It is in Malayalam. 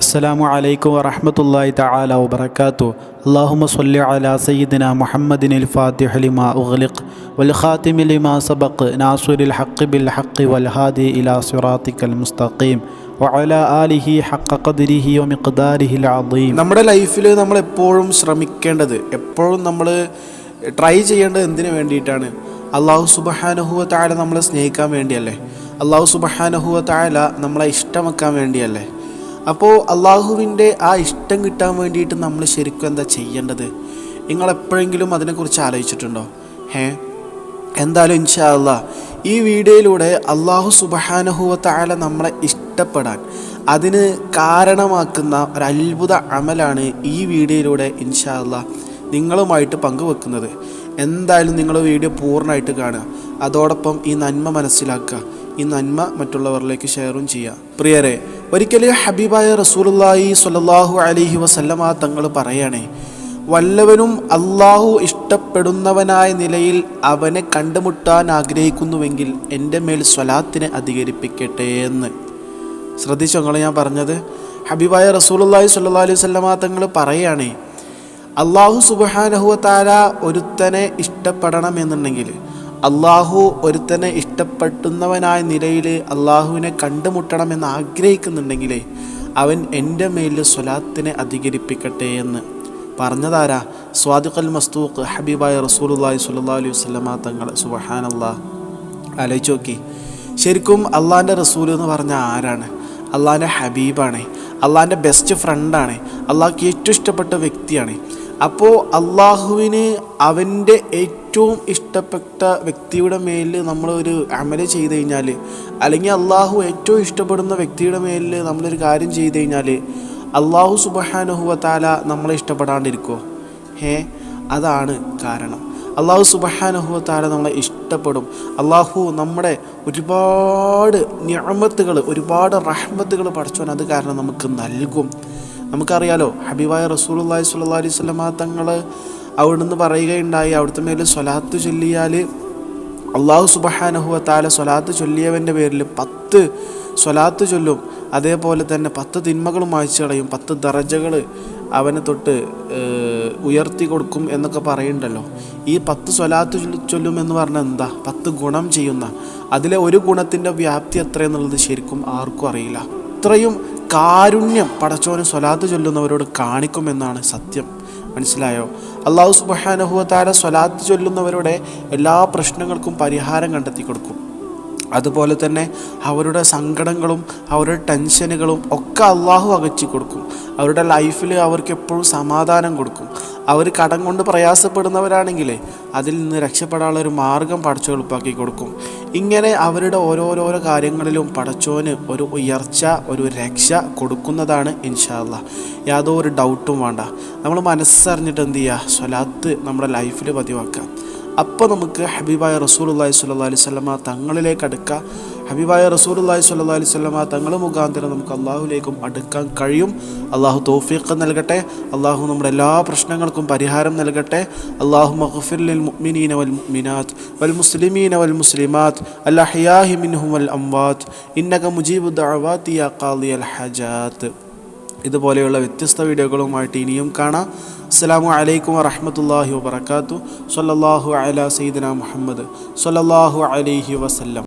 അസ്സലാമു അലൈക്കും വറഹമത്തല്ലാഹി തആല വബറകാതു അല്ലാഹുമ്മ സ്വല്ലി അലാ സയ്യിദിന മുഹമ്മദിനിൽ ഫാത്തിഹ ലിമാ ഉഗ്ലിഖ് വൽ ഖാതിമി ലിമാ സബഖ് നാസിറുൽ ഹഖ് ബിൽ ഹഖ് വൽ ഹാദി ഇലാ സിറാത്തിക്കൽ മുസ്തഖീം വഅല ആലിഹി ഹഖ ഖദ്രിഹി വമിഖ്ദാരിഹിൽ അദീം. നമ്മുടെ ലൈഫിൽ നമ്മൾ എപ്പോഴും ശ്രമിക്കേണ്ടത് എപ്പോഴും നമ്മൾ ട്രൈ ചെയ്യേണ്ടത് എന്തിനു വേണ്ടിയിട്ടാണ്? അള്ളാഹു സുബഹാനഹുവ താഴെ നമ്മളെ സ്നേഹിക്കാൻ വേണ്ടിയല്ലേ? അള്ളാഹു സുബഹാനഹുവ താഴെ നമ്മളെ ഇഷ്ടമാക്കാൻ വേണ്ടിയല്ലേ? അപ്പോൾ അള്ളാഹുവിന്റെ ആ ഇഷ്ടം കിട്ടാൻ വേണ്ടിയിട്ട് നമ്മൾ ശരിക്കും എന്താ ചെയ്യേണ്ടത്? നിങ്ങൾ എപ്പോഴെങ്കിലും അതിനെക്കുറിച്ച് ആലോചിച്ചിട്ടുണ്ടോ? ഹേ? എന്തായാലും ഇൻഷാ അല്ലാ ഈ വീഡിയോയിലൂടെ അള്ളാഹു സുബഹാനഹുവ താഴെ നമ്മളെ ഇഷ്ടപ്പെടാൻ അതിന് കാരണമാക്കുന്ന ഒരു അത്ഭുത അമലാണ് ഈ വീഡിയോയിലൂടെ ഇൻഷാ അല്ലാ നിങ്ങളുമായിട്ട് പങ്കുവെക്കുന്നത്. എന്തായാലും നിങ്ങൾ വീഡിയോ പൂർണമായിട്ട് കാണുക. അതോടൊപ്പം ഈ നന്മ മനസ്സിലാക്കുക. ഈ നന്മ മറ്റുള്ളവരിലേക്ക് ഷെയറും ചെയ്യുക. പ്രിയരെ ഒരിക്കലും ഹബീബായ റസൂലുള്ളാഹി സ്വല്ലല്ലാഹു അലൈഹി വസല്ലമ തങ്ങൾ പറയണേ വല്ലവനും അള്ളാഹു ഇഷ്ടപ്പെടുന്നവനായ നിലയിൽ അവനെ കണ്ടുമുട്ടാൻ ആഗ്രഹിക്കുന്നുവെങ്കിൽ എന്റെ മേൽ സ്വലാത്തിനെ അധികരിപ്പിക്കട്ടെ എന്ന്. ശ്രദ്ധിച്ചു ഞാൻ പറഞ്ഞത്? ഹബീബായ റസൂലുള്ളാഹി സ്വല്ലല്ലാഹു അലൈഹി വസല്ലമ തങ്ങൾ പറയുകയാണേ അള്ളാഹു സുബഹാനഹുവത്താല ഒരുത്തനെ ഇഷ്ടപ്പെടണമെന്നുണ്ടെങ്കിൽ അള്ളാഹു ഒരുത്തനെ ഇഷ്ടപ്പെടുന്നവനായ നിലയിൽ അള്ളാഹുവിനെ കണ്ടുമുട്ടണമെന്ന് ആഗ്രഹിക്കുന്നുണ്ടെങ്കിൽ അവൻ എന്റെ മേലിൽ സ്വലാത്തിനെ അധികരിപ്പിക്കട്ടെ എന്ന്. പറഞ്ഞതാരാ? സ്വാദിഖൽ മസ്തൂഖ് ഹബീബായ റസൂലുള്ളാഹി സുല്ലാ അലൈഹി വസ്ലമ തങ്ങൾ. സുബ്ഹാനല്ലാ. ആലോചിച്ച് നോക്കി. ശരിക്കും അള്ളാഹിന്റെ റസൂൽ എന്ന് പറഞ്ഞ ആരാണ്? അള്ളാഹിന്റെ ഹബീബാണ്. അള്ളാഹിന്റെ ബെസ്റ്റ് ഫ്രണ്ടാണ് അള്ളാഹ്ക്ക് ഏറ്റവും ഇഷ്ടപ്പെട്ട വ്യക്തിയാണ്. അപ്പോൾ അള്ളാഹുവിന് അവന്റെ ഏറ്റവും ഇഷ്ടപ്പെട്ട വ്യക്തിയുടെ മേലിൽ നമ്മൾ ഒരു അമൽ ചെയ്ത് കഴിഞ്ഞാൽ അല്ലെങ്കിൽ അള്ളാഹു ഏറ്റവും ഇഷ്ടപ്പെടുന്ന വ്യക്തിയുടെ മേലിൽ നമ്മളൊരു കാര്യം ചെയ്ത് കഴിഞ്ഞാൽ അള്ളാഹു സുബഹാനുഹുവത്താല നമ്മളെ ഇഷ്ടപ്പെടാണ്ടിരിക്കുമോ ഹേ അതാണ് കാരണം. അള്ളാഹു സുബഹാനുഹുവത്താല നമ്മളെ ഇഷ്ടപ്പെടും. അള്ളാഹു നമ്മുടെ ഒരുപാട് ഞാമത്തുകൾ ഒരുപാട് റഹ്മത്തുകൾ പഠിച്ചോൻ അത് കാരണം നമുക്ക് നൽകും. നമുക്കറിയാലോ ഹബീബായ റസൂലുള്ളാഹി സ്വല്ലല്ലാഹി അലൈഹി വസല്ലമ തങ്ങൾ അവിടുന്ന് പറയുകയുണ്ടായി അവിടുത്തെ മേലെ സ്വലാത്ത് ചൊല്ലിയാൽ അള്ളാഹു സുബഹാനഹുവ താല സ്വലാത്ത് ചൊല്ലിയവന്റെ പേരിൽ പത്ത് സ്വലാത്ത് ചൊല്ലും. അതേപോലെ തന്നെ പത്ത് തിന്മകളും വായിച്ചു കളയും പത്ത് ദറജകൾ അവനെ തൊട്ട് ഉയർത്തി കൊടുക്കും എന്നൊക്കെ പറയുന്നുണ്ടല്ലോ. ഈ പത്ത് സ്വലാത്ത് ചൊല്ലും എന്ന് പറഞ്ഞാൽ എന്താ? പത്ത് ഗുണം ചെയ്യുന്ന. അതിലെ ഒരു ഗുണത്തിന്റെ വ്യാപ്തി എത്രയെന്നുള്ളത് ശരിക്കും ആർക്കും അറിയില്ല. ഇത്രയും കാരുണ്യം പടച്ചോന് സ്വലാത്ത് ചൊല്ലുന്നവരോട് കാണിക്കുമെന്നാണ് സത്യം. മനസ്സിലായോ? അള്ളാഹു സുബഹാനഹുവത്താല സ്വലാത്ത് ചൊല്ലുന്നവരുടെ എല്ലാ പ്രശ്നങ്ങൾക്കും പരിഹാരം കണ്ടെത്തി കൊടുക്കും. അതുപോലെ തന്നെ അവരുടെ സങ്കടങ്ങളും അവരുടെ ടെൻഷനുകളും ഒക്കെ അള്ളാഹു അകറ്റി കൊടുക്കും. അവരുടെ ലൈഫിൽ അവർക്ക് എപ്പോഴും സമാധാനം കൊടുക്കും. അവർ കടം കൊണ്ട് പ്രയാസപ്പെടുന്നവരാണെങ്കിലേ അതിൽ നിന്ന് രക്ഷപ്പെടാനുള്ള ഒരു മാർഗം പടച്ചോ എളുപ്പാക്കി കൊടുക്കും. ഇങ്ങനെ അവരുടെ ഓരോരോരോ കാര്യങ്ങളിലും പടച്ചോന് ഒരു ഉയർച്ച ഒരു രക്ഷ കൊടുക്കുന്നതാണ് ഇൻഷാല്ല യാതൊരു ഡൗട്ടും വേണ്ട. നമ്മൾ മനസ്സറിഞ്ഞിട്ട് എന്ത് ചെയ്യുക? സ്വലാത്ത് നമ്മുടെ ലൈഫിൽ പതിവാക്കാം അപ്പോൾ നമുക്ക് ഹബീബായ റസൂലുള്ളാഹി സ്വല്ലല്ലാഹി അലൈഹി വസല്ലമ തങ്ങളിലേക്ക് അടുക്കാം. ഹബീബായ റസൂലുള്ളാഹി സ്വല്ലല്ലാഹി അലൈഹി വസല്ലമ തങ്ങൾ മുഖാന്തരം നമുക്ക് അള്ളാഹുലേക്കും അടുക്കാൻ കഴിയും. അള്ളാഹു തോഫീഖ് നൽകട്ടെ. അള്ളാഹു നമ്മുടെ എല്ലാ പ്രശ്നങ്ങൾക്കും പരിഹാരം നൽകട്ടെ. അള്ളാഹു മഹഫിർലിൽ ലിൽ മുഅ്മിനീന വൽ മുഅ്മിനാത്ത് വൽ മുസ്ലിമീന വൽ മുസ്ലിമാത്ത് അൽ മിൻഹു വൽ അംവാത്ത്. ഇന്നക മുജീബു ദഅവാതി യാ ഖാദിയൽ ഹജാത്ത്. ഇതുപോലെയുള്ള വ്യത്യസ്ത വീഡിയോകളുമായിട്ട് ഇനിയും കാണാം. അസ്സലാമു അലൈക്കും വറഹ്മത്തുള്ളാഹി വബറകാതുഹു. സല്ലാഹു അലാ സയ്യിദിന മുഹമ്മദ്. സല്ലാഹു അലൈഹി വസല്ലം.